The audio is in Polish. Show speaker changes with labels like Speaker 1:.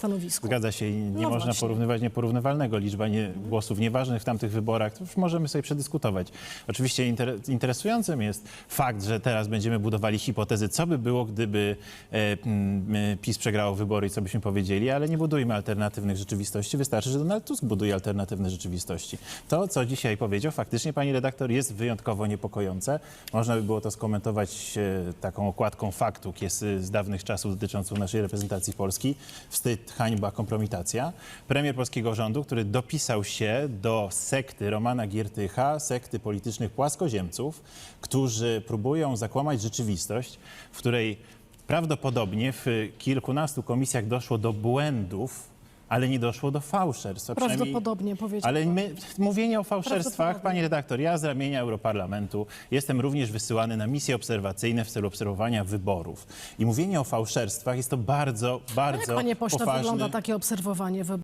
Speaker 1: stanowisku.
Speaker 2: Zgadza się i nie
Speaker 1: No
Speaker 2: można
Speaker 1: właśnie.
Speaker 2: porównywać nieporównywalnego. Liczba nie, głosów nieważnych w tamtych wyborach, to już możemy sobie przedyskutować. Oczywiście inter, interesującym jest fakt, że teraz będziemy budowali hipotezy, co by było, gdyby e, e, PiS przegrało wybory i co byśmy powiedzieli, ale nie budujmy alternatywnych rzeczywistości. Wystarczy, że Donald Tusk buduje alternatywne rzeczywistości. To, co dzisiaj powiedział, faktycznie, pani redaktor, jest wyjątkowo niepokojące. Można by było to skomentować e, taką okładką faktu jest z dawnych czasów dotyczącą naszej reprezentacji Polski. Wstyd, hańba, kompromitacja. Premier polskiego rządu, który dopisał się do sekty Romana Giertycha, sekty politycznych płaskoziemców, którzy próbują zakłamać rzeczywistość, w której prawdopodobnie w kilkunastu komisjach doszło do błędów, ale nie doszło do fałszerstw. a przynajmniej-
Speaker 1: Prawdopodobnie powiedział.
Speaker 2: ale my, mówienie o fałszerstwach,
Speaker 1: Prawdopodobnie.
Speaker 2: pani redaktor, ja z ramienia Europarlamentu jestem również wysyłany na misje obserwacyjne w celu obserwowania wyborów. I mówienie o fałszerstwach jest to bardzo, bardzo
Speaker 1: Jak, panie pośle,
Speaker 2: poważny...
Speaker 1: wygląda takie obserwowanie wyborów?